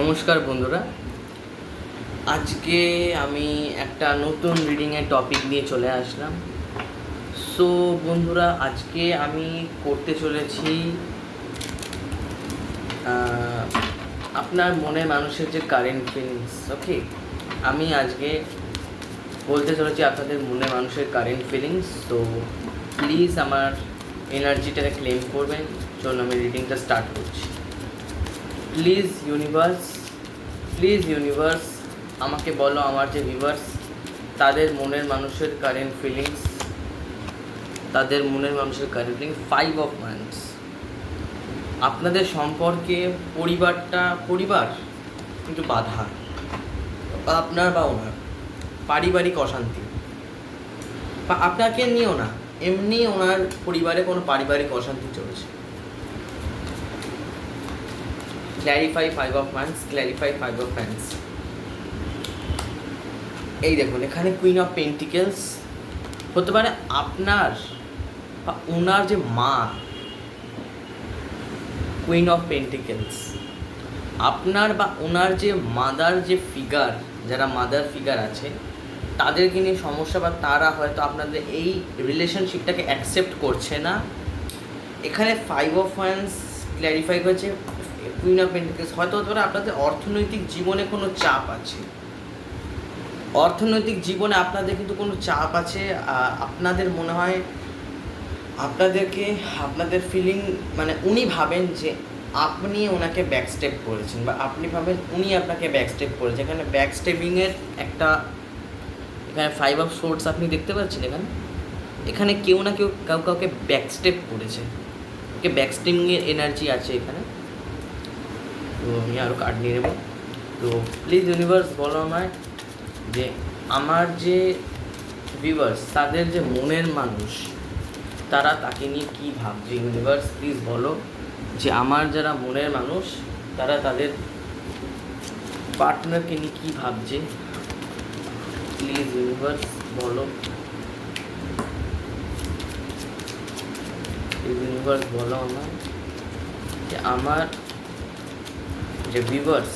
নমস্কার বন্ধুরা। আজকে আমি একটা নতুন রিডিংয়ের টপিক নিয়ে চলে আসলাম। সো বন্ধুরা, আজকে আমি করতে চলেছি আপনার মনে মানুষের যে কারেন্ট ফিলিংস ওকে আমি আজকে বলতে চলেছি আপনাদের মনে মানুষের কারেন্ট ফিলিংস তো প্লিজ আমার এনার্জিটাকে ক্লেম করবেন। চলুন আমি রিডিংটা স্টার্ট করছি। প্লিজ ইউনিভার্স প্লিজ ইউনিভার্স আমাকে বলো আমার যে ভিভার্স তাদের মনের মানুষের কারেন্ট ফিলিংস তাদের মনের মানুষের current feelings five of minds আপনাদের সম্পর্কে পরিবারটা পরিবার, কিন্তু বাধা। আপনার বা ওনার, পারিবারিক অশান্তি। বা আপনাকে নিয়েও না, এমনি ওনার পরিবারে কোনো পারিবারিক অশান্তি চলছে। Clarify five of months clarify five of months এই দেখুন, এখানে কুইন অফ পেন্টিকেলস হতে পারে আপনার বা ওনার যে মা কুইন অফ পেন্টিকেলস আপনার বা ওনার যে মাদার যে ফিগার যারা মাদার ফিগার আছে, তাদেরকে নিয়ে সমস্যা বা তারা হয়তো আপনাদের এই রিলেশনশিপটাকে অ্যাকসেপ্ট করছে না। এখানে ফাইভ অফ ওয়ান্স ক্ল্যারিফাই করেছে কুইন অফ পেন্টিকেলস হয়তো হতে পারে আপনাদের অর্থনৈতিক জীবনে কোনো চাপ আছে। অর্থনৈতিক জীবনে আপনাদের কিন্তু কোনো চাপ আছে। আপনাদের মনে হয় আপনাদেরকে, আপনাদের ফিলিং মানে উনি ভাবেন যে আপনি ওনাকে ব্যাক স্টেপ করেছেন বা আপনি ভাবেন উনি আপনাকে ব্যাক স্টেপ করেছেন। এখানে ব্যাক স্টেপিংয়ের একটা এখানে ফাইভ অফ সোর্স আপনি দেখতে পাচ্ছেন এখানে? এখানে কেউ না কেউ কাউ কাউকে ব্যাক স্টেপ করেছে। ওকে ব্যাক স্টেপিংয়ের এনার্জি আছে এখানে। তো আমি আরও কার্ড নিয়ে নেব। তো প্লিজ ইউনিভার্স বলো আমায় যে আমার যে ভিউয়ার্স তাদের যে মনের মানুষ, তারা তাকে নিয়ে কী ভাবছে? ইউনিভার্স প্লিজ বলো যে আমার যারা মনের মানুষ, তারা তাদের পার্টনারকে নিয়ে কী ভাবছে? প্লিজ ইউনিভার্স বলো। ইউনিভার্স বলো আমার যে আমার যে ভিউয়ার্স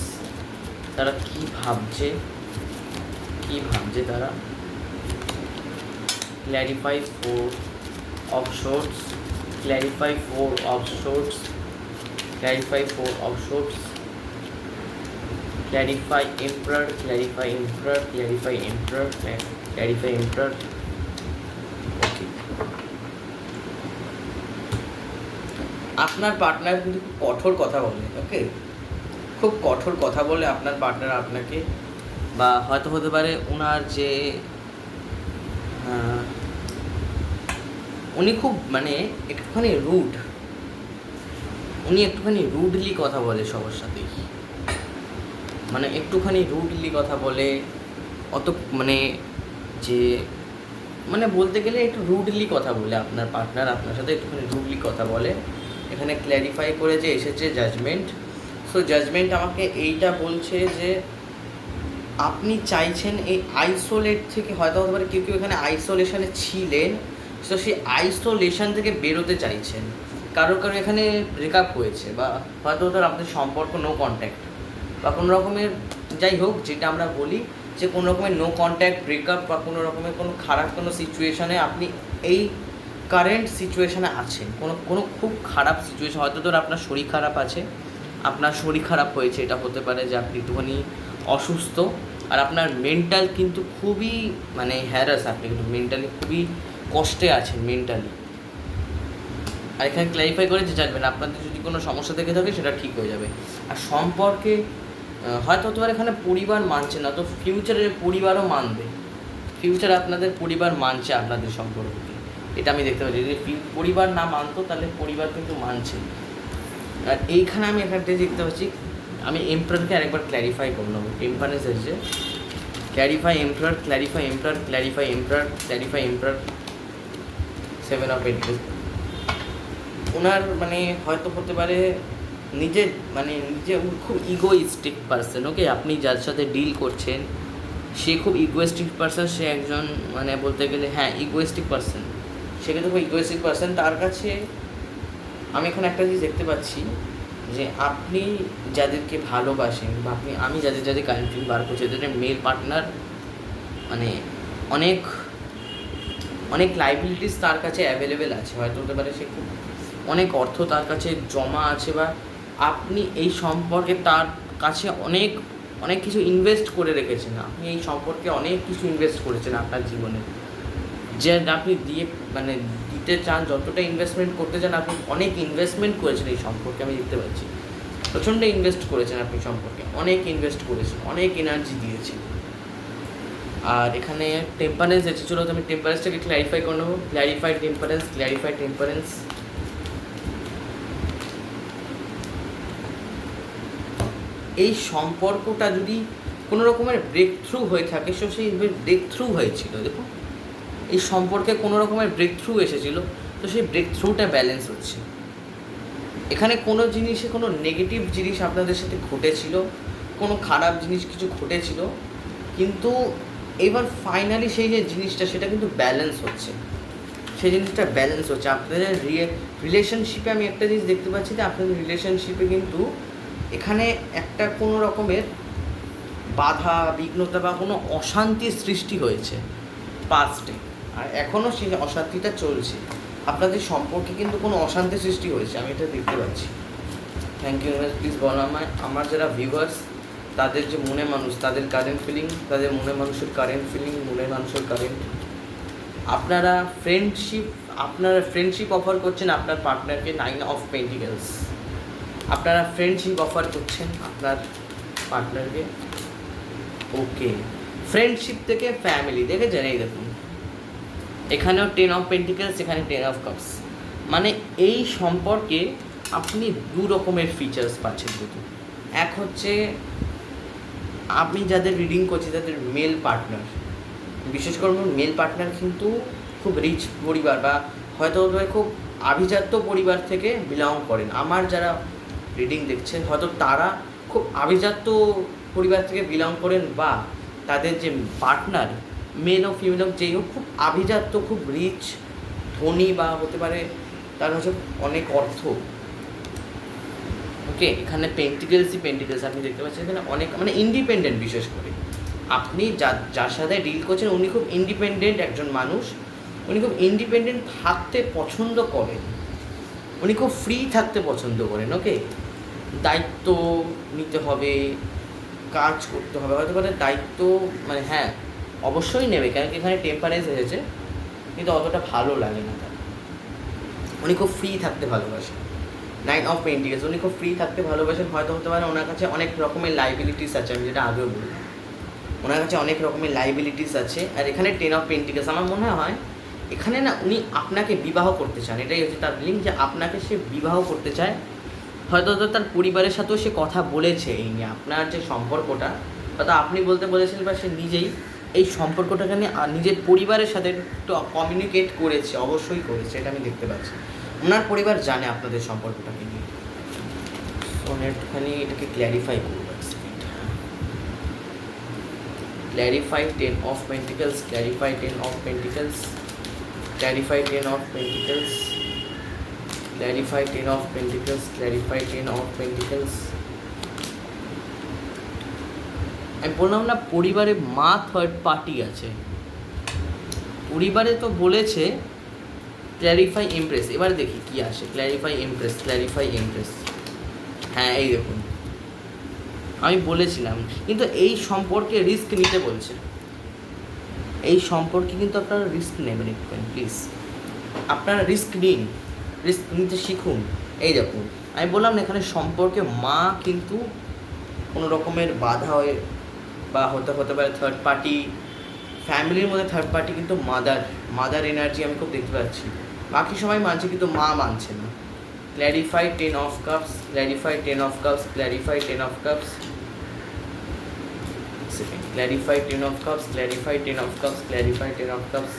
তারা কি ভাবছে? কি ভাবছে তারা? Clarify four of swords clarify four of swords clarify four of swords clarify emperor clarify emperor clarify emperor clarify emperor. আপনার পার্টনার কিন্তু কঠোর কথা বলে ওকে খুব কঠোর কথা বলে আপনার পার্টনার আপনাকে? বা হয়তো হতে পারে ওনার যে উনি খুব মানে একটুখানি রুড উনি একটুখানি রুডলি কথা বলে সবার সাথেই মানে একটুখানি রুডলি কথা বলে, অত মানে যে মানে বলতে গেলে একটু রুডলি কথা বলে আপনার পার্টনার আপনার সাথে একটুখানি রুডলি কথা বলে। এখানে ক্ল্যারিফাই করে যে এসেছে জাজমেন্ট সো জাজমেন্ট আমাকে এইটা বলছে যে আপনি চাইছেন এই আইসোলেট থেকে হয়তো হতে পারে কেউ কেউ এখানে আইসোলেশনে ছিলেন তো সেই আইসোলেশন থেকে বেরোতে চাইছেন। কারও কারও এখানে ব্রেকআপ হয়েছে বা হয়তো ধর আপনাদের সম্পর্ক নো কন্ট্যাক্ট বা কোনো রকমের যাই হোক যেটা আমরা বলি যে কোনো রকমের নো কন্ট্যাক্ট ব্রেকআপ বা কোনো রকমের কোনো খারাপ কোনো সিচুয়েশানে আপনি এই কারেন্ট সিচুয়েশানে আছেন। কোনো কোনো খুব খারাপ সিচুয়েশন হয়তো ধর আপনার শরীর খারাপ আছে আপনার শরীর খারাপ হয়েছে, এটা হতে পারে যে আপনি একটুখানি অসুস্থ। আর আপনার মেন্টাল কিন্তু খুবই মানে হ্যারাস আপনি কিন্তু মেন্টালি খুবই কষ্টে আছেন মেন্টালি আর এখানে ক্ল্যারিফাই করে যে জানবেন, আপনাদের যদি কোনো সমস্যা থেকে থাকে সেটা ঠিক হয়ে যাবে। আর সম্পর্কে হয়তো হতে পারে এখানে পরিবার মানছে না, তো ফিউচারে পরিবারও মানবে। ফিউচার আপনাদের পরিবার মানছে আপনাদের সম্পর্ককে এটা আমি দেখতে পাচ্ছি, যদি পরিবার না মানতো তাহলে পরিবার কিন্তু মানছে। আর এইখানে আমি এখানটা দেখতে পাচ্ছি, আমি এমপ্রারকে আরেকবার ক্ল্যারিফাই করে নেব। এমপারেন্স এসেছে clarify emperor clarify emperor clarify emperor clarify emperor seven of eight ওনার মানে হয়তো হতে পারে নিজে মানে নিজে খুব ইগোইস্টিক পার্সন ওকে আপনি যার সাথে ডিল করছেন, সে খুব ইগোয়েস্টিক পার্সন সে একজন মানে বলতে গেলে হ্যাঁ ইগোয়েস্টিক পার্সন সে কিন্তু খুব ইগোয়েস্টিক পার্সন তার কাছে আমি এখন একটা জিনিস দেখতে পাচ্ছি যে আপনি যাদেরকে ভালোবাসেন বা আপনি, আমি যাদের যাদের কারেন্ট বার করছি, যাদের মেল পার্টনার মানে অনেক অনেক লাইবিলিটিস তার কাছে অ্যাভেলেবেল আছে। হয়তো হতে পারে সে খুব অনেক অর্থ তার কাছে জমা আছে বা আপনি এই সম্পর্কে তার কাছে অনেক অনেক কিছু ইনভেস্ট করে রেখেছেন। আপনি এই সম্পর্কে অনেক কিছু ইনভেস্ট করেছেন আপনার জীবনে। যে আপনি দিয়ে মানে দিতে চান, যতটা ইনভেস্টমেন্ট করতে চান, আপনি অনেক ইনভেস্টমেন্ট করেছেন এই সম্পর্কে আমি দেখতে পাচ্ছি। প্রচণ্ড ইনভেস্ট করেছেন আপনি সম্পর্কে। অনেক ইনভেস্ট করেছেন, অনেক এনার্জি দিয়েছেন। আর এখানে টেম্পারেন্স চলো তো আমি টেম্পারেন্সটাকে ক্ল্যারিফাই করে নেব। ক্ল্যারিফাইড টেম্পারেন্স ক্ল্যারিফাইড টেম্পারেন্স এই সম্পর্কটা যদি কোনো রকমের ব্রেক থ্রু হয়ে থাকে, সো সেই ব্রেক থ্রু হয়েছিল দেখো এই সম্পর্কে কোনো রকমের ব্রেক থ্রু এসেছিল, তো সেই ব্রেক থ্রুটা ব্যালেন্স হচ্ছে। এখানে কোনো জিনিসে কোনো নেগেটিভ জিনিস আপনাদের সাথে ঘটেছিল, কোনো খারাপ জিনিস কিছু ঘটেছিল, কিন্তু এবার ফাইনালি সেই যে জিনিসটা, সেটা কিন্তু ব্যালেন্স হচ্ছে। সেই জিনিসটা ব্যালেন্স হচ্ছে। আপনাদের রিলেশনশিপে আমি একটা জিনিস দেখতে পাচ্ছি যে, আপনাদের রিলেশনশিপে কিন্তু এখানে একটা কোনো রকমের বাধা, বিঘ্নতা বা কোনো অশান্তির সৃষ্টি হয়েছে পাস্টে আর এখনও সেই অশান্তিটা চলছে। আপনাদের সম্পর্কে কিন্তু কোনো অশান্তি সৃষ্টি হয়েছে, আমি এটা দেখতে পাচ্ছি। থ্যাংক ইউ প্লিজ বলো আমায়, আমার যারা ভিউয়ার্স তাদের যে মনে মানুষ, তাদের কারেন্ট ফিলিং তাদের মনে মানুষের কারেন্ট ফিলিং মনে মানুষের কারেন্ট আপনারা ফ্রেন্ডশিপ আপনারা ফ্রেন্ডশিপ অফার করছেন আপনার পার্টনারকে নাইন অফ পেন্টিকেলস আপনারা ফ্রেন্ডশিপ অফার করছেন আপনার পার্টনারকে ওকে ফ্রেন্ডশিপ থেকে ফ্যামিলি দেখেছেন? এই দেখুন। এখানেও টেন অফ পেন্টিকেলস এখানে টেন অফ কাপস মানে এই সম্পর্কে আপনি দু রকমের ফিচার্স পাচ্ছেন কিন্তু। এক হচ্ছে, আপনি যাদের রিডিং করছি তাদের মেল পার্টনার বিশেষ করে মেল পার্টনার কিন্তু খুব রিচ পরিবার বা হয়তো খুব আভিজাত্য পরিবার থেকে বিলং করেন। আমার যারা রিডিং দেখছেন, হয়তো তারা খুব আভিজাত্য পরিবার থেকে বিলং করেন বা তাদের যে পার্টনার মেল ও ফিমেল হোক যেই হোক, খুব আভিজাত্য, খুব রিচ ধনী বা হতে পারে তার হচ্ছে অনেক অর্থ। ওকে এখানে পেন্টিকেলসই পেন্টিকেলস আপনি দেখতে পাচ্ছেন এখানে অনেক মানে ইন্ডিপেন্ডেন্ট বিশেষ করে। আপনি যা, যার সাথে ডিল করছেন, উনি খুব ইন্ডিপেন্ডেন্ট একজন মানুষ, উনি খুব ইন্ডিপেন্ডেন্ট থাকতে পছন্দ করেন। উনি খুব ফ্রি থাকতে পছন্দ করেন ওকে দায়িত্ব নিতে হবে, কাজ করতে হবে, হয়তো পারে দায়িত্ব মানে হ্যাঁ অবশ্যই নেবে কেন কি এখানে টেম্পারেজ এসেছে, কিন্তু অতটা ভালো লাগে না তার। উনি খুব ফ্রি থাকতে ভালোবাসেন। নাইন অফ পেন্টিকেলস উনি খুব ফ্রি থাকতে ভালোবাসেন, হয়তো হতে পারে ওনার কাছে অনেক রকমের লাইবিলিটিস আছে, আমি যেটা আগেও বললাম। ওনার কাছে অনেক রকমের লাইবিলিটিস আছে, আর এখানে টেন অফ পেন্টিকেলস আমার মনে হয় এখানে না উনি আপনাকে বিবাহ করতে চান, এটাই হচ্ছে তার লিঙ্ক যে আপনাকে সে বিবাহ করতে চায়। হয়তো তো তার পরিবারের সাথেও সে কথা বলেছে এই নিয়ে, আপনার যে সম্পর্কটা, হয়তো আপনি বলতে বলেছেন বা সে নিজেই এই সম্পর্কটাকে নিয়ে নিজের পরিবারের সাথে একটু কমিউনিকেট করেছে, অবশ্যই করেছে, এটা আমি দেখতে পাচ্ছি। ওনার পরিবার জানে আপনাদের সম্পর্কটাকে নিয়ে। একটুখানি এটাকে ক্ল্যারিফাই করব clarify ten of pentacles clarify ten of pentacles clarify ten of pentacles clarify ten of pentacles, clarify ten of pentacles আমি বললাম না, পরিবারে মা থার্ড পার্টি আছে। পরিবারে তো বলেছে ক্ল্যারিফাই এমপ্রেস এবার দেখি কি আসে। ক্ল্যারিফাই এমপ্রেস ক্ল্যারিফাই এমপ্রেস হ্যাঁ এই দেখুন। আমি বলেছিলাম, কিন্তু এই সম্পর্কে রিস্ক নিতে বলছে। এই সম্পর্কে কিন্তু আপনারা রিস্ক নেবেন একটুখানি প্লিজ আপনারা রিস্ক নিন রিস্ক নিতে শিখুন। এই দেখুন, আমি বললাম না, এখানে সম্পর্কে মা কিন্তু কোনো রকমের বাধা হয়ে বা হতে হতে পারে থার্ড পার্টি ফ্যামিলির মধ্যে থার্ড পার্টি কিন্তু মাদার মাদার এনার্জি আমি খুব দেখতে পাচ্ছি। বাকি সবাই মানছে কিন্তু মা মানছে না। Clarify ten of cups clarify ten of cups clarify ten of cups clarify ten of cups clarify ten of cups clarify ten of cups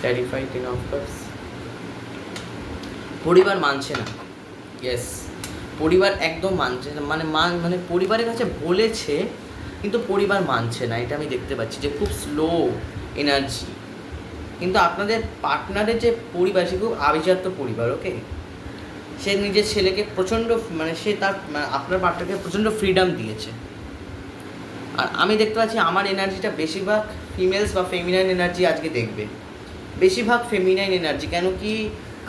clarify ten of cups পরিবার মানছে না। ইয়েস পরিবার একদম মানছে না। মানে মান মানে পরিবারের কাছে বলেছে কিন্তু পরিবার মানছে না, এটা আমি দেখতে পাচ্ছি যে খুব স্লো এনার্জি কিন্তু আপনাদের পার্টনারের যে পরিবার, সে খুব আভিজাত্য পরিবার ওকে সে নিজের ছেলেকে প্রচণ্ড মানে সে তার মানে আপনার পার্টনারকে প্রচণ্ড ফ্রিডম দিয়েছে। আর আমি দেখতে পাচ্ছি আমার এনার্জিটা বেশিরভাগ ফিমেলস বা ফেমিনাইন এনার্জি আজকে দেখবে। বেশিরভাগ ফেমিনাইন এনার্জি কেন কি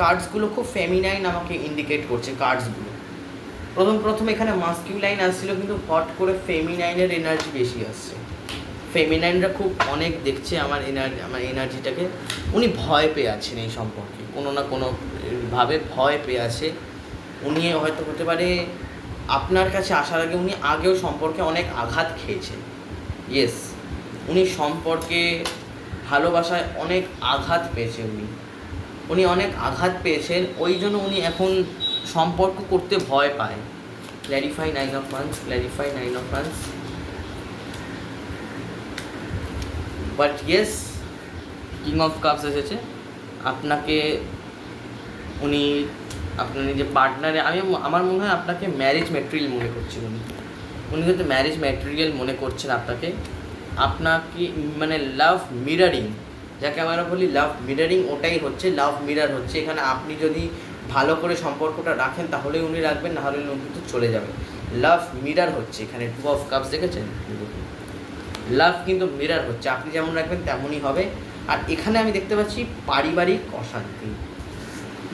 কার্ডসগুলো খুব ফেমিনাইন আমাকে ইন্ডিকেট করছে কার্ডসগুলো প্রথম প্রথম এখানে মাস্কিউলাইন আসছিল, কিন্তু হট করে ফেমিনাইনের এনার্জি বেশি আসছে। ফেমিনাইনরা খুব অনেক দেখছে আমার এনার্জি আমার এনার্জিটাকে উনি ভয় পেয়ে আছেন এই সম্পর্কে। কোনো না কোনো ভাবে ভয় পেয়ে আছে। উনি হয়তো হতে পারে আপনার কাছে আসার আগে উনি আগেও সম্পর্কে অনেক আঘাত খেয়েছেন। ইয়েস উনি সম্পর্কে ভালোবাসায় অনেক আঘাত পেয়েছে উনি। উনি অনেক আঘাত পেয়েছেন, ওই জন্য উনি এখন সম্পর্ক করতে ভয় পায়। Clarify nine of months clarify nine of months but yes king of cups এসেছে। আপনাকে উনি, আপনার নিজের পার্টনারে আমি, আমার মনে হয় আপনাকে ম্যারেজ ম্যাটেরিয়াল মনে করছেন উনি। উনি কিন্তু ম্যারেজ ম্যাটেরিয়াল মনে করছেন আপনাকে। আপনাকে মানে লাভ মিরারিং যাকে আমরা বলি লাভ মিরারিং ওটাই হচ্ছে লাভ মিরার হচ্ছে। এখানে আপনি যদি ভালো করে সম্পর্কটা রাখেন তাহলে উনি রাখবেন না হলে উনি কিন্তু চলে যাবেন। লাভ মিরার হচ্ছে, এখানে টু অফ কাপস দেখেছেন? লাভ কিন্তু মিরার হচ্ছে, আপনি যেমন রাখবেন তেমনই হবে। আর এখানে আমি দেখতে পাচ্ছি পারিবারিক অশান্তি,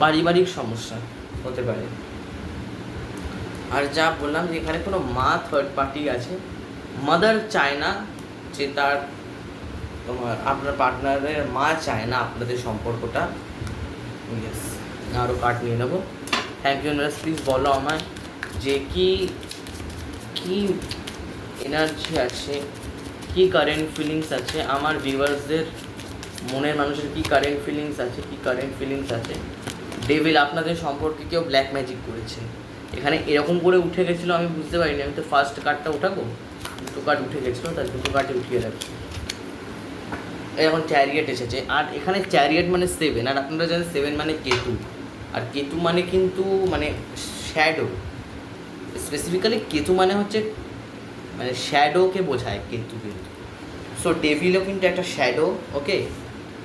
পারিবারিক সমস্যা হতে পারে। আর যা বললাম যে এখানে কোনো মা থার্ড পার্টি আছে মাদার চায় না যে তার তোমার আপনার পার্টনারের মা চায় না আপনাদের সম্পর্কটা। ইয়েস আরও কার্ড নিয়ে নেব। নার্স প্লিজ বলো আমায় যে কি কি এনার্জি আছে, কি কারেন্ট ফিলিংস আছে, আমার ভিউয়ার্সদের মনের মানুষের কি কারেন্ট ফিলিংস আছে, কি কারেন্ট ফিলিংস আছে। ডেভিল আপনাদের সম্পর্কে কেউ ব্ল্যাক ম্যাজিক করেছে। এখানে এরকম করে উঠে গেছিল, আমি বুঝতে পারিনি। আমি তো ফার্স্ট কার্ডটা উঠাবো? দুটো কার্ড উঠে গেছিল তার দুটো কার্ডে উঠিয়ে রাখি। এখন চ্যারিয়েট এসেছে। আর এখানে চ্যারিয়েট মানে সেভেন আর আপনারা জানেন সেভেন মানে কেতু। আর কেতু মানে কিন্তু মানে শ্যাডো স্পেসিফিক্যালি কেতু মানে হচ্ছে মানে শ্যাডোকে বোঝায় কেতু কিন্তু। সো ডেভিলও কিন্তু একটা শ্যাডো ওকে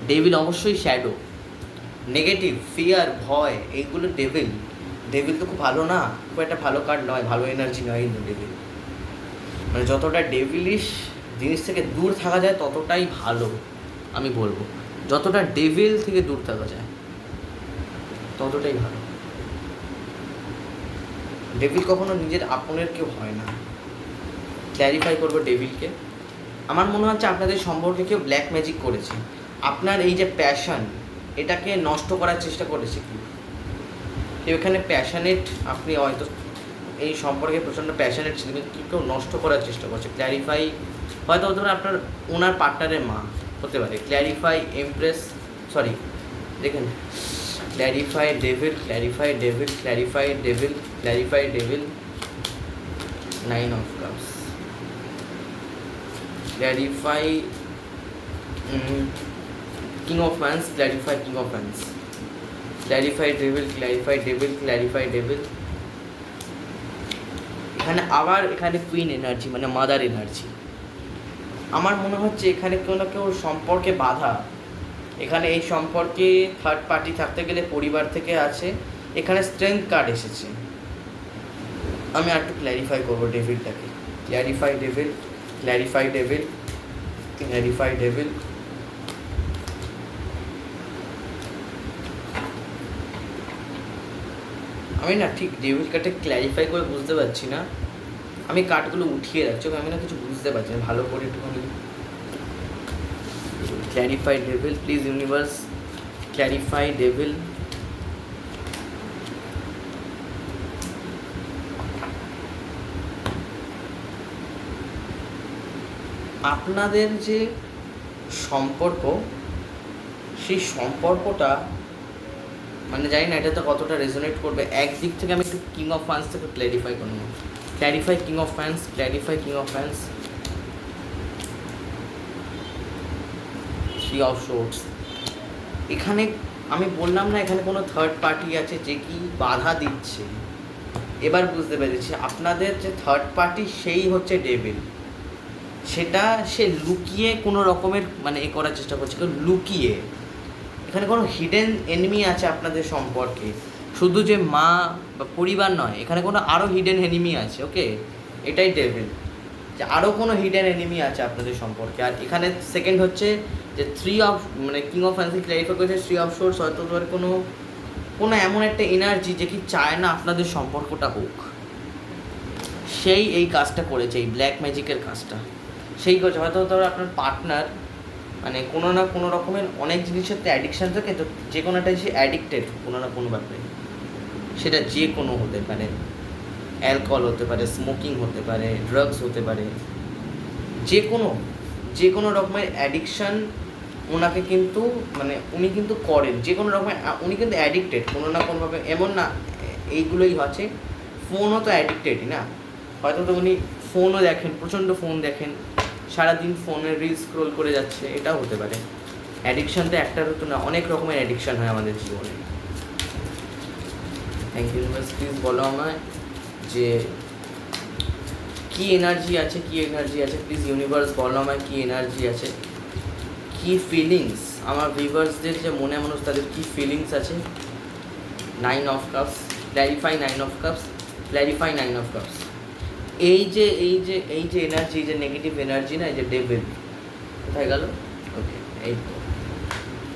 ডেভিল অবশ্যই শ্যাডো নেগেটিভ ফিয়ার ভয়, এইগুলো ডেভিল ডেভিল তো খুব ভালো না, খুব একটা ভালো কার্ড নয়, ভালো এনার্জি নয় কিন্তু ডেভিল মানে যতটা ডেভিলিশ জিনিস থেকে দূর থাকা যায় ততটাই ভালো, আমি বলব। যতটা ডেভিল থেকে দূর থাকা যায়। ততটাই ভালো। ডেভিল কখনো নিজের আপনের কেউ হয় না। ক্ল্যারিফাই করব ডেভিলকে। আমার মনে হচ্ছে আপনাদের সম্পর্কে কেউ ব্ল্যাক ম্যাজিক করেছে। আপনার এই যে প্যাশন এটাকে নষ্ট করার চেষ্টা করেছে কি এখানে প্যাশনেট আপনি হয়তো এই সম্পর্কে প্রচণ্ড প্যাশনেট ছিলেন, কিন্তু কেউ নষ্ট করার চেষ্টা করছে। ক্ল্যারিফাই হয়তো হতে পারে আপনার ওনার পার্টনারের মা হতে পারে। ক্ল্যারিফাই এমপ্রেস সরি দেখেন clarify devil clarify devil clarify devil clarify devil nine of clarify mm, king of wands clarify king of wands. Clarify devil clarify devil clarify devil. এখানে আবার এখানে কুইন এনার্জি মানে মাদার এনার্জি আমার মনে হচ্ছে এখানে কেউ না কেউ সম্পর্কে বাধা এখানে এই সম্পর্কে থার্ড পার্টি থাকতে গেলে পরিবার থেকে আছে। এখানে স্ট্রেংথ কার্ড এসেছে। আমি আর একটু ক্ল্যারিফাই করব ডেভিলটাকে। Clarify devil, clarify devil clarify devil. আমি না ঠিক ডেভিল কার্ডে ক্ল্যারিফাই করে বুঝতে পারছি না। আমি কার্ডগুলো উঠিয়ে রাখছি, আমি না কিছু বুঝতে পারছি না। ভালো করে একটুখানি clarify devil please universe clarify devil আপনাদের যে সম্পর্ক, সেই সম্পর্কটা মানে জানি না, এটাতে কতটা রেজোনেট করবে। একদিক থেকে আমি একটু কিং অফ ফ্যান্স থেকে ক্ল্যারিফাই করে clarify king of fans clarify king of fans three of shorts এখানে আমি বললাম না, এখানে কোনো থার্ড পার্টি আছে যে কি বাধা দিচ্ছে। এবার বুঝতে পেরেছি, আপনাদের যে থার্ড পার্টি সেই হচ্ছে ডেভিল সেটা সে লুকিয়ে কোনো রকমের মানে এ করার চেষ্টা করছে, কেউ লুকিয়ে। এখানে কোনো হিডেন এনিমি আছে আপনাদের সম্পর্কে। শুধু যে মা বা পরিবার নয়, এখানে কোনো আরও হিডেন এনিমি আছে ওকে এটাই ডেভিল যে আরও কোনো হিডেন এনিমি আছে আপনাদের সম্পর্কে। আর এখানে সেকেন্ড হচ্ছে যে থ্রি অফ মানে কিং অফ ফ্যান্সি ক্লারিফাই করেছে থ্রি অফ সোর্স হয়তো ধরে কোনো কোনো এমন একটা এনার্জি যে কি চায় না আপনাদের সম্পর্কটা হোক। সেই এই কাজটা করেছে, এই ব্ল্যাক ম্যাজিকের কাজটা। সেই করেছে, হয়তো ধরো আপনার পার্টনার মানে কোনো না কোনো রকমের অনেক জিনিসের তো অ্যাডিকশান থাকে, তো যে কোনো একটা সে অ্যাডিক্টেড কোনো না কোনো ব্যাপারে। সেটা যে কোনো হতে পারে। অ্যালকোহল হতে পারে স্মোকিং হতে পারে ড্রাগস হতে পারে। যে কোনো যে কোনো রকমের অ্যাডিকশান ওনাকে কিন্তু মানে উনি কিন্তু করেন, যে কোনো রকমের উনি কিন্তু অ্যাডিক্টেড কোনো না কোনোভাবে, এমন না এইগুলোই হচ্ছে, ফোনও তো অ্যাডিক্টেডই না? হয়তো তো উনি ফোনও দেখেন, প্রচণ্ড ফোন দেখেন, সারাদিন ফোনে রিল স্ক্রোল করে যাচ্ছে, এটাও হতে পারে। অ্যাডিকশান তো একটার তো না, অনেক রকমের অ্যাডিকশান হয় আমাদের জীবনে। থ্যাংক ইউ প্লিজ বলো আমায় যে, কী এনার্জি আছে, কী এনার্জি আছে? প্লিজ ইউনিভার্স বলো আমায়, কী এনার্জি আছে? কি ফিলিংস আমার ভিভার্সদের যে মনে মানুষ, তাদের কি ফিলিংস আছে? Nine of cups clarify nine of cups clarify nine of cups এই যে এই যে এই যে এনার্জি যে নেগেটিভ এনার্জি না, এই যে ডেভিল কোথায় গেল? ওকে এই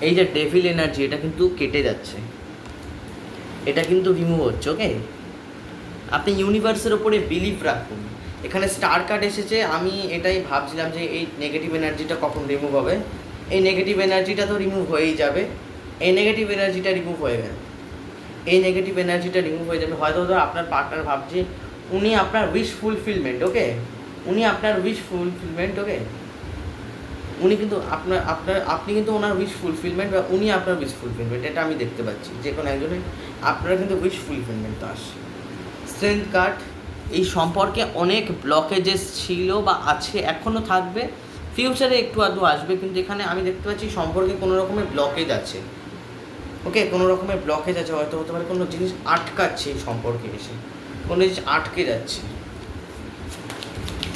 এই যে ডেভিল এনার্জি এটা কিন্তু কেটে যাচ্ছে। এটা কিন্তু রিমুভ হচ্ছে ওকে আপনি ইউনিভার্সের ওপরে বিলিভ রাখুন। এখানে স্টার কার্ড এসেছে, আমি এটাই ভাবছিলাম যে এই নেগেটিভ এনার্জিটা কখন রিমুভ হবে? এই নেগেটিভ এনার্জিটা তো রিমুভ হয়েই যাবে। এই নেগেটিভ এনার্জিটা রিমুভ হয়ে গেল। এই নেগেটিভ এনার্জিটা রিমুভ হয়ে যাবে। হয়তো ধর আপনার পার্টনার ভাবছে, উনি আপনার উইশ ফুলফিলমেন্ট ওকে উনি আপনার উইশ ফুলফিলমেন্ট ওকে উনি কিন্তু আপনার আপনার, আপনি কিন্তু ওনার উইশ ফুলফিলমেন্ট বা উনি আপনার উইশ ফুলফিলমেন্ট এটা আমি দেখতে পাচ্ছি। যে কোনো একজনের, আপনারা কিন্তু উইশ ফুলফিলমেন্ট আসে স্ট্রেংথ কার্ড এই সম্পর্কে অনেক ব্লকেজেস ছিল বা আছে এখনও থাকবে। ফিউচারে একটু আধটু আসবে, কিন্তু এখানে আমি দেখতে পাচ্ছি সম্পর্কে কোনো রকমের ব্লকেজ আছে। ওকে কোনো রকমের ব্লকেজ আছে, হয়তো হতে পারে কোনো জিনিস আটকাচ্ছে সম্পর্কে এসে। কোনো জিনিস আটকে যাচ্ছে।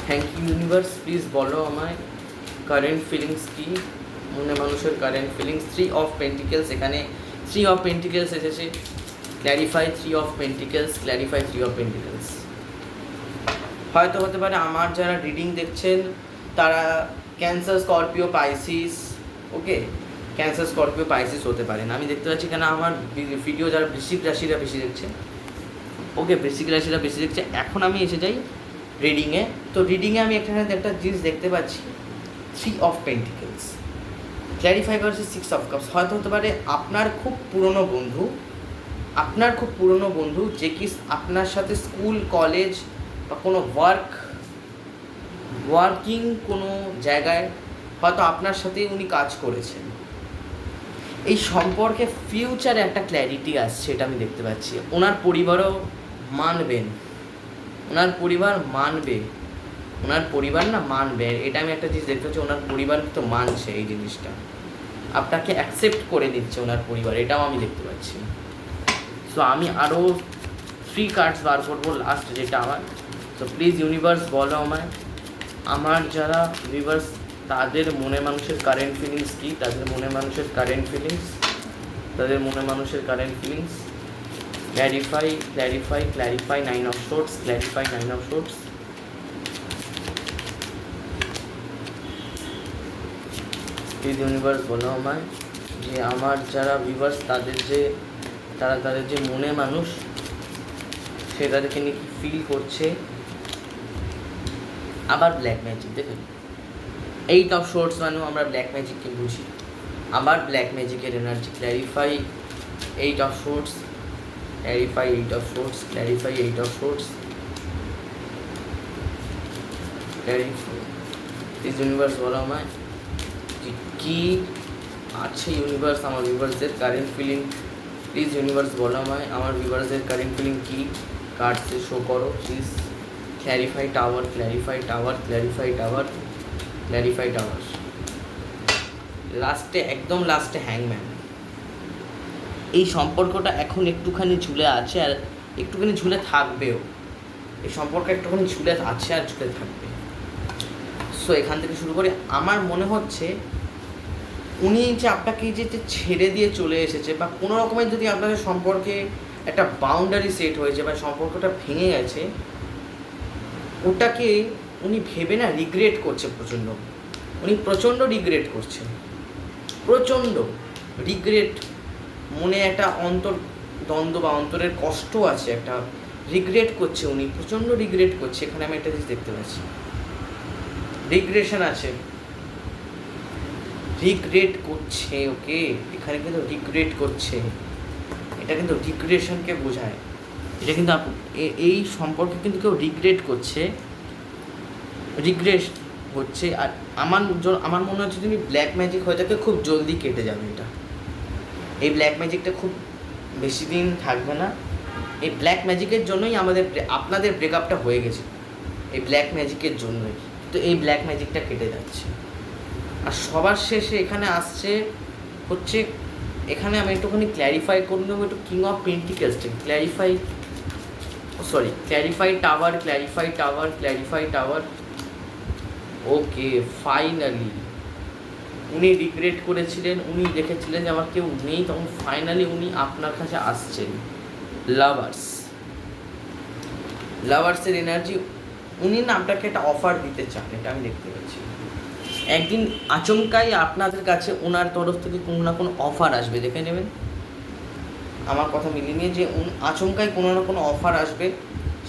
থ্যাংক ইউ ইউনিভার্স প্লিজ বলো আমায় কারেন্ট ফিলিংস কি? মনে মানুষের current feelings three of pentacles এখানে থ্রি অফ পেন্টিকেলস এসেছে। Clarify three of pentacles clarify three of pentacles হয়তো হতে পারে আমার যারা রিডিং দেখছেন, তারা Cancer Scorpio Pisces okay Cancer Scorpio Pisces হতে পারেন আমি দেখতে পাচ্ছি কেন আমার ভিডিও যারা বৃশ্চিক রাশিরা বেশি দেখছে ওকে বৃশ্চিক রাশিরা বেশি দেখছে। এখন আমি এসে যাই রিডিংয়ে তো রিডিংয়ে আমি এখানে একটা জিনিস দেখতে পাচ্ছি থ্রি অফ পেন্টিকেলস ক্ল্যারিফাই করছে সিক্স অফ কাপস হয়তো হতে পারে আপনার খুব পুরনো বন্ধু, আপনার খুব পুরনো বন্ধু, যে কি আপনার সাথে স্কুল কলেজ বা কোনো ওয়ার্ক ওয়ার্কিং কোনো জায়গায় হয়তো আপনার সাথেই উনি কাজ করেছেন। এই সম্পর্কে ফিউচারে একটা ক্ল্যারিটি আসছে, এটা আমি দেখতে পাচ্ছি। ওনার পরিবারও মানবেন। ওনার পরিবার মানবে। ওনার পরিবার না মানবে। এটা আমি একটা জিনিস দেখতে পাচ্ছি, ওনার পরিবার তো মানছে এই জিনিসটা। আপনাকে অ্যাকসেপ্ট করে দিচ্ছে ওনার পরিবার, এটাও আমি দেখতে পাচ্ছি। সো আমি আরও থ্রি কার্ডস বার করব লাস্ট যেটা আমার। তো প্লিজ ইউনিভার্স বলো আমায়। আমার যারা ভিভার্স তাদের মনে মানুষের কারেন্ট ফিলিংস কী? তাদের মনে মানুষের কারেন্ট ফিলিংস তাদের মনে মানুষের current feelings clarify clarify clarify nine of swords clarify nine of swords please universe বলো আমায় যে আমার যারা ভিভার্স তাদের যে, তারা তাদের যে মনে মানুষ, সে তাদেরকে নিয়ে ফিল করছে? আবার ব্ল্যাক ম্যাজিক দেখুন। এইট অফ শোর্টস মানেও আমরা ব্ল্যাক ম্যাজিককে বুঝি। আবার ব্ল্যাক ম্যাজিকের energy clarify eight of swords clarify eight of swords clarify eight of swords clarify please universe বলো আমায় কী আছে ইউনিভার্স আমার ভিউভার্সদের কারেন্ট ফিলিং প্লিজ ইউনিভার্স বলো আমায়, আমার ভিউভার্সদের কারেন্ট ফিলিং কী? কার্ডসে শো করো please clarify tower clarify tower clarify tower clarify tower লাস্টে একদম লাস্টে হ্যাংম্যান এই সম্পর্কটা এখন একটুখানি ঝুলে আছে আর একটুখানি ঝুলে থাকবেও। এই সম্পর্ক একটুখানি ঝুলে আছে আর ঝুলে থাকবে। সো এখান থেকে শুরু করে। আমার মনে হচ্ছে উনি যে আপনাকে যে ছেড়ে দিয়ে চলে এসেছে বা কোনো রকমের যদি আপনাদের সম্পর্কে একটা বাউন্ডারি সেট হয়েছে বা সম্পর্কটা ভেঙে গেছে ওটাকে উনি ভেবে না রিগ্রেট করছে প্রচণ্ড। উনি প্রচণ্ড রিগ্রেট করছেন। প্রচণ্ড রিগ্রেট মনে একটা অন্তর, দ্বন্দ্ব বা অন্তরের কষ্ট আছে, একটা রিগ্রেট করছে উনি, প্রচণ্ড রিগ্রেট করছে। এখানে আমি একটা জিনিস দেখতে পাচ্ছি। রিগ্রেশন আছে। রিগ্রেট করছে, ওকে? এখানে কিন্তু রিগ্রেট করছে। এটা কিন্তু রিগ্রেশনকে বোঝায়। এটা কিন্তু এই সম্পর্কে কিন্তু কেউ রিগ্রেট করছে। রিগ্রেট হচ্ছে, আর আমার আমার মনে হচ্ছে তুমি ব্ল্যাক ম্যাজিক হয়ে থাকে খুব জলদি কেটে যাবে এটা। এই ব্ল্যাক ম্যাজিকটা খুব বেশি দিন থাকবে না। এই ব্ল্যাক ম্যাজিকের জন্যই আমাদের আপনাদের ব্রেকআপটা হয়ে গেছে। এই ব্ল্যাক ম্যাজিকের জন্যই। তো এই ব্ল্যাক ম্যাজিকটা কেটে যাচ্ছে। আর সবার শেষে এখানে আসছে হচ্ছে, এখানে আমি একটুখানি ক্ল্যারিফাই করে নেব, একটু king of পেন্টিকেলসটা clarify sorry clarify tower clarify tower clarify tower okay finally উনি রিগ্রেট করেছিলেন, উনি দেখেছিলেন যে আমার কেউ নেই, তখন ফাইনালি উনি আপনার কাছে আসছেন। লাভার্স লাভার্সের এনার্জি উনি না আপনাকে একটা অফার দিতে চান, এটা আমি দেখতে পাচ্ছি। একদিন আচমকাই আপনাদের কাছে ওনার তরফ থেকে কোনো না কোনো অফার আসবে, দেখে নেবেন। আমার কথা মিলিয়ে নিয়ে যে আচমকাই কোনো না কোনো অফার আসবে,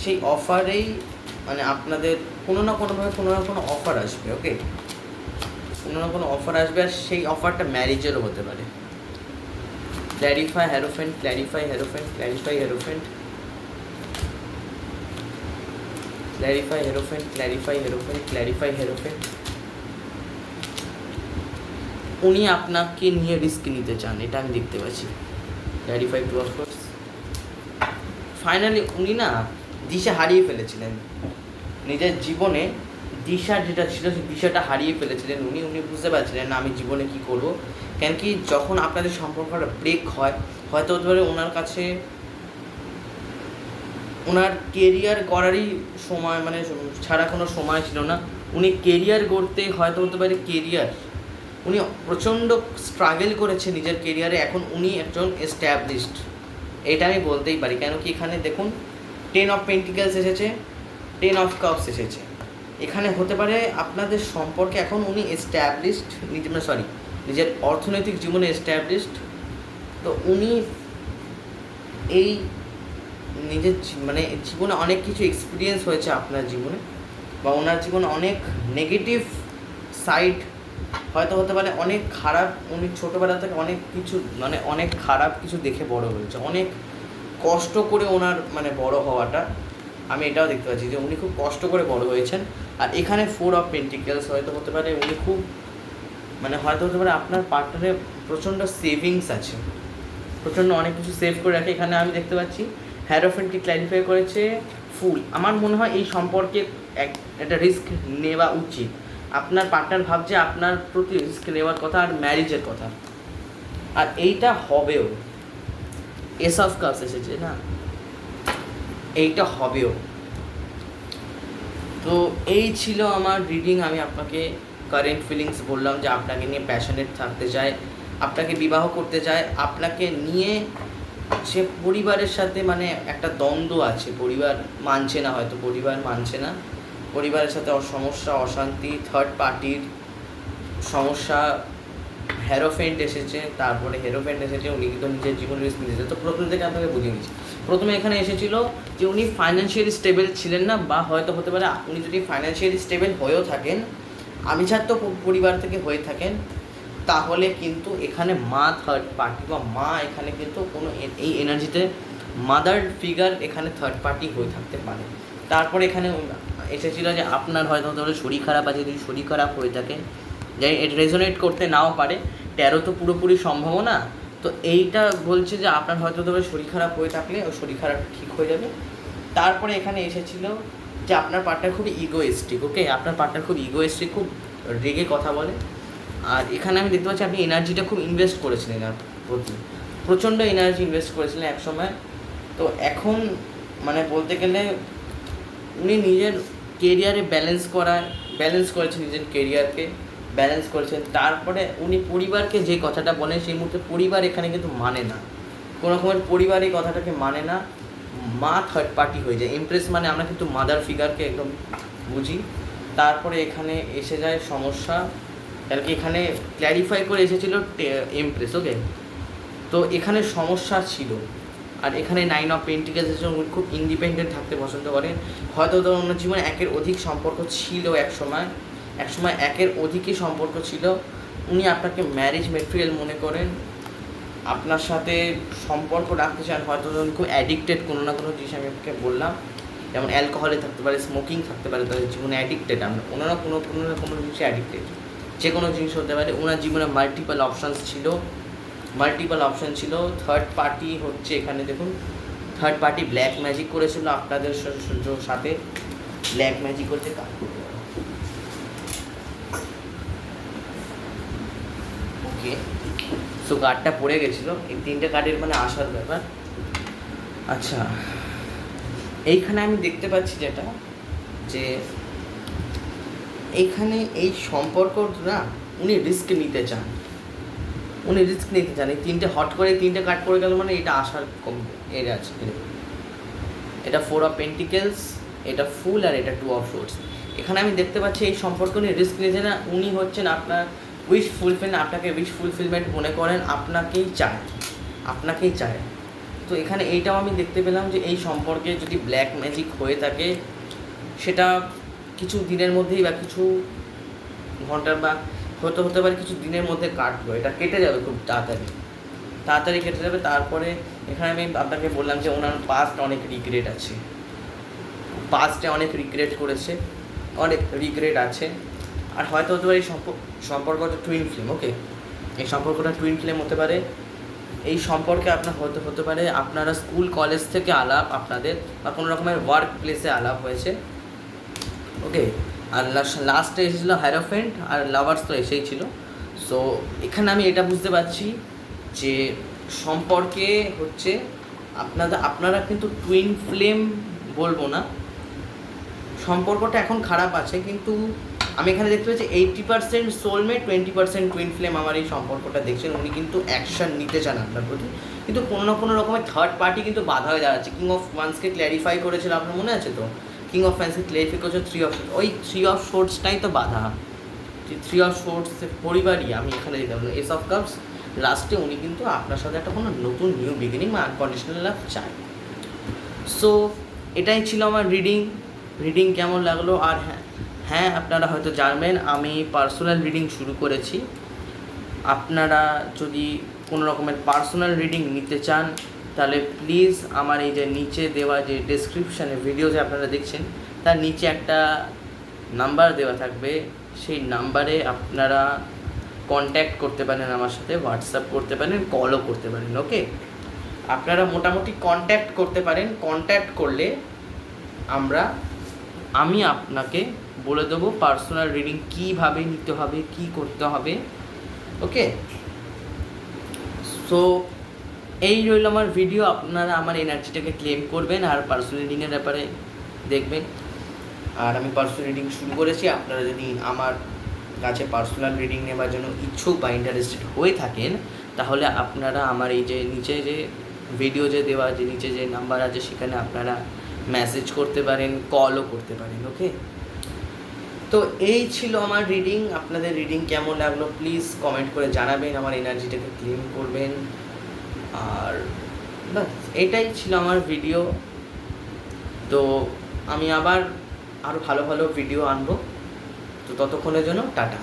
সেই অফারেই মানে আপনাদের কোনো না কোনোভাবে কোনো না কোনো অফার আসবে ওকে কোনো না কোনো অফার আসবে আর সেই অফারটা ম্যারেজেরও হতে পারে। Clarify hierophant clarify hierophant clarify hierophant clarify hierophant clarify hierophant clarify hierophant উনি আপনাকে নিয়ে রিস্ক নিতে চান, এটা আমি দেখতে পাচ্ছি। ক্ল্যারিফাই টু অফকোর্স ফাইনালি উনি না দিশা হারিয়ে ফেলেছিলেন। নিজের জীবনে দিশা যেটা ছিল, সেই দিশাটা হারিয়ে ফেলেছিলেন উনি। উনি বুঝতে পারছিলেন না আমি জীবনে কি করব। কেন কি যখন আপনাদের সম্পর্কটা ব্রেক হয়, হয়তো পারে ওনার কাছে ওনার কেরিয়ার করারই সময় মানে ছাড়া কোনো সময় ছিল না। উনি কেরিয়ার গড়তে হয়তো হতে পারে কেরিয়ার উনি প্রচণ্ড স্ট্রাগেল করেছে নিজের কেরিয়ারে এখন উনি একজন এস্টাবলিশড এটা আমি বলতেই পারি। কেন কি এখানে দেখুন টেন অফ পেন্টিকেলস এসেছে টেন অফ কাপস এসেছে। এখানে হতে পারে আপনাদের সম্পর্কে এখন উনি এস্টাবলিশড নিজে সরি নিজের অর্থনৈতিক জীবনে এস্টাবলিশড তো উনি এই নিজের মানে জীবনে অনেক কিছু এক্সপিরিয়েন্স হয়েছে আপনার জীবনে। বা ওনার জীবনে অনেক নেগেটিভ সাইড হয়তো হতে পারে অনেক খারাপ, উনি ছোটোবেলা থেকে অনেক কিছু মানে অনেক খারাপ কিছু দেখে বড় হয়েছে। অনেক কষ্ট করে ওনার মানে বড় হওয়াটা আমি এটাও দেখতে পাচ্ছি যে উনি খুব কষ্ট করে বড় হয়েছেন। আর এখানে ফোর অফ পেন্টিকেলস হয়তো হতে পারে উনি খুব মানে হয়তো হতে পারে আপনার পার্টনারে প্রচণ্ড সেভিংস আছে। প্রচণ্ড অনেক কিছু সেভ করে রাখে। এখানে আমি দেখতে পাচ্ছি হ্যারোফেনকে ক্ল্যারিফাই করেছে, ফুল। আমার মনে হয় এই সম্পর্কে এক, একটা রিস্ক নেওয়া উচিত। আপনার পার্টনার ভাবছে আপনার প্রতি রিস্ক নেওয়ার কথা আর ম্যারেজের কথা। আর এইটা হবেও। এস অফ কাপস এসেছে, না? এইটা হবেও। তো এই ছিল আমার রিডিং আমি আপনাকে কারেন্ট ফিলিংস বললাম যে আপনাকে নিয়ে প্যাশনেট থাকতে চায়, আপনাকে বিবাহ করতে চায়, আপনাকে নিয়ে সে পরিবারের সাথে মানে একটা দ্বন্দ্ব আছে, পরিবার মানছে না হয়তো, পরিবার মানছে না। পরিবারের সাথে সমস্যা, অশান্তি থার্ড পার্টির সমস্যা হেরোফেন্ট এসেছে, তারপরে হেরোফেন্ট এসেছে, উনি কিন্তু নিজের জীবন রিস্ক নিয়েছে। তো প্রথম থেকে আপনাকে বুঝিয়ে নিচ্ছি প্রথমে এখানে এসেছিল যে উনি ফাইন্যান্সিয়ালি স্টেবল ছিলেন না, বা হয়তো হতে পারে উনি যদি ফাইন্যান্সিয়ালি স্টেবল হয়েও থাকেন আমি তো পরিবার থেকে হয়ে থাকেন, তাহলে কিন্তু এখানে মা থার্ড পার্টি বা মা এখানে কিন্তু কোনো এই এনার্জিতে মাদার ফিগার এখানে থার্ড পার্টি হয়ে থাকতে পারে। তারপরে এখানে এসেছিল যে আপনার হয়তো পারে শরীর খারাপ আছে, যদি শরীর খারাপ হয়ে থাকে, যাই এটা রেজোনেট করতে নাও পারে। তেরো তো পুরোপুরি সম্ভব না তো এইটা বলছে যে আপনার হয়তো তবে শরীর খারাপ হয়ে থাকলে ওই শরীর খারাপ ঠিক হয়ে যাবে। তারপরে এখানে এসেছিল যে আপনার পার্টনার খুব ইগোয়েস্টিক ওকে আপনার পার্টনার খুব ইগোয়েস্টিক খুব রেগে কথা বলে। আর এখানে আমি দেখতে পাচ্ছি আপনি এনার্জিটা খুব ইনভেস্ট করেছিলেন এনার প্রতি প্রচণ্ড এনার্জি ইনভেস্ট করেছিলেন এক সময় তো এখন মানে বলতে গেলে উনি নিজের কেরিয়ারে ব্যালেন্স করার ব্যালেন্স করেছেন নিজের কেরিয়ারকে ব্যালেন্স করেছেন। তারপরে উনি পরিবারকে যে কথাটা বলেন, সেই মুহূর্তে পরিবার এখানে কিন্তু মানে না। কোনো রকমের পরিবার এই কথাটাকে মানে না। মা থার্ড পার্টি হয়ে যায়। ইমপ্রেস মানে আমরা কিন্তু মাদার ফিগারকে একদম বুঝি। তারপরে এখানে এসে যায় সমস্যা। কি এখানে ক্ল্যারিফাই করে এসেছিল এমপ্রেস ওকে তো এখানে সমস্যা ছিল। এখানে নাইন অফ পেন্টিকেলস উনি খুব ইন্ডিপেন্ডেন্ট থাকতে পছন্দ করেন হয়তো ওনার জীবনে একের অধিক সম্পর্ক ছিল এক সময় এক সময় একের অধিকই সম্পর্ক ছিল। উনি আপনাকে ম্যারেজ মেটেরিয়াল মনে করেন। আপনার সাথে সম্পর্ক রাখতে চান, হয়তো খুব অ্যাডিক্টেড কোনো না কোনো জিনিস আমি আপনাকে বললাম। যেমন অ্যালকোহলে থাকতে পারে স্মোকিং থাকতে পারে, তাদের জীবনে অ্যাডিক্টেড আমরা ওনারা কোনো কোনো না কোনো জিনিসে অ্যাডিক্টেড যে কোনো জিনিস হতে পারে। ওনার জীবনে মাল্টিপাল অপশানস ছিল। মাল্টিপল অপশান ছিল। থার্ড পার্টি হচ্ছে এখানে দেখুন। থার্ড পার্টি ব্ল্যাক ম্যাজিক করেছিল আপনাদের সাথে। ব্ল্যাক ম্যাজিক হচ্ছে ওকে সো কার্ডটা পড়ে গেছিল। এই তিনটে কার্ডের মানে আসার ব্যাপার। আচ্ছা। এইখানে আমি দেখতে পাচ্ছি যেটা, যে এইখানে এই সম্পর্ক না, উনি রিস্ক নিতে চান। উনি রিস্ক নিতে চান এই তিনটে হট করে তিনটে কাট করে গেল মানে এটা আসার কম এর আছে। এটা ফোর অফ পেন্টিকেলস এটা ফুল আর এটা টু অফ শোর্টস এখানে আমি দেখতে পাচ্ছি এই সম্পর্ক নিয়ে রিস্ক নিতে না, উনি হচ্ছেন আপনার উইশ ফুলফিল আপনাকে উইশ ফুলফিলমেন্ট মনে করেন, আপনাকেই চায়। আপনাকেই চায়। তো এখানে এইটাও আমি দেখতে পেলাম যে এই সম্পর্কে যদি ব্ল্যাক ম্যাজিক হয়ে থাকে, সেটা কিছু দিনের মধ্যেই বা কিছু ঘণ্টার বা হতে হতে পারে কিছু দিনের মধ্যে কাটবো এটা কেটে যাবে খুব তাড়াতাড়ি। তাড়াতাড়ি কেটে যাবে, তারপরে এখানে আমি আপনাকে বললাম যে ওনার পাস্ট অনেক রিগ্রেট আছে। পাস্টে অনেক রিগ্রেট করেছে, অনেক রিগ্রেট আছে। আর হয়তো হতে পারে এই সম্পর্ক সম্পর্কটা টুইন ফ্লেম ওকে এই সম্পর্কটা টুইন ফ্লেম হতে পারে। এই সম্পর্কে আপনার হতে হতে পারে আপনারা স্কুল কলেজ থেকে আলাপ আপনাদের বা কোনো রকমের ওয়ার্ক প্লেসে আলাপ হয়েছে ওকে আর লাস্টে এসেছিল হ্যারোফেন্ট আর লাভার্স তো এসেই ছিল। সো এখানে আমি এটা বুঝতে পারছি যে সম্পর্কে হচ্ছে আপনাদের আপনারা কিন্তু টুইন ফ্লেম বলব না। সম্পর্কটা এখন খারাপ আছে, কিন্তু আমি এখানে দেখতে পাচ্ছি eighty percent soulmate twenty percent twin flame আমার এই সম্পর্কটা দেখছেন। উনি কিন্তু অ্যাকশন নিতে চান আপনার প্রতি। কিন্তু কোনো না কোনো রকমের থার্ড পার্টি কিন্তু বাধা হয়ে দাঁড়াচ্ছে। কিং অফ ওয়ান্সকে ক্ল্যারিফাই করেছিল, আপনার মনে আছে তো? কিং অফ ফ্যান্সকে ক্ল্যারিফাই করেছে থ্রি অফ ওই থ্রি অফ শোর্টসটাই তো বাধা। যে থ্রি অফ শোর্টসের পরিবারই আমি এখানে দিতে পারব এস অফ কাপস লাস্টে উনি কিন্তু আপনার সাথে একটা কোনো নতুন নিউ বিগিনিং বা আনকন্ডিশনাল লাভ চায়। সো এটাই ছিল আমার রিডিং রিডিং কেমন লাগল? আর হ্যাঁ হ্যাঁ আপনারা হয়তো জানবেন, আমি পার্সোনাল রিডিং শুরু করেছি। আপনারা যদি কোনো রকমের পার্সোনাল রিডিং নিতে চান তাহলে প্লিজ আমার এই যে নিচে দেওয়া যে ডেসক্রিপশানে ভিডিও যে আপনারা দেখছেন, তার নিচে একটা নাম্বার দেওয়া থাকবে। সেই নাম্বারে আপনারা কন্ট্যাক্ট করতে পারেন আমার সাথে হোয়াটসঅ্যাপ করতে পারেন কলও করতে পারেন ওকে আপনারা মোটামুটি কন্ট্যাক্ট করতে পারেন। কন্ট্যাক্ট করলে আমরা, আমি আপনাকে বলে দেবো পার্সোনাল রিডিং কীভাবে নিতে হবে, কি করতে হবে ওকে সো এই রইল আমার ভিডিও আপনারা আমার এনার্জিটাকে ক্লেম করবেন আর পার্সোনাল রিডিংয়ের ব্যাপারে দেখবেন। আর আমি পার্সোনাল রিডিং শুরু করেছি, আপনারা যদি আমার কাছে পার্সোনাল রিডিং নেবার জন্য ইচ্ছুক বা ইন্টারেস্টেড হয়ে থাকেন, তাহলে আপনারা আমার এই যে নিচে যে ভিডিও যে দেওয়া যে নিচে যে নাম্বার আছে, সেখানে আপনারা মেসেজ করতে পারেন কলও করতে পারেন ওকে তো এই ছিল আমার রিডিং আপনাদের রিডিং কেমন লাগল? প্লিজ কমেন্ট করে জানাবেন, আমার এনার্জিটাকে ক্লেম করবেন। আর ব্যাস এটাই ছিল আমার ভিডিও তো আমি আবার আরও ভালো ভালো ভিডিও আনব। তো ততক্ষণের জন্য টাটা।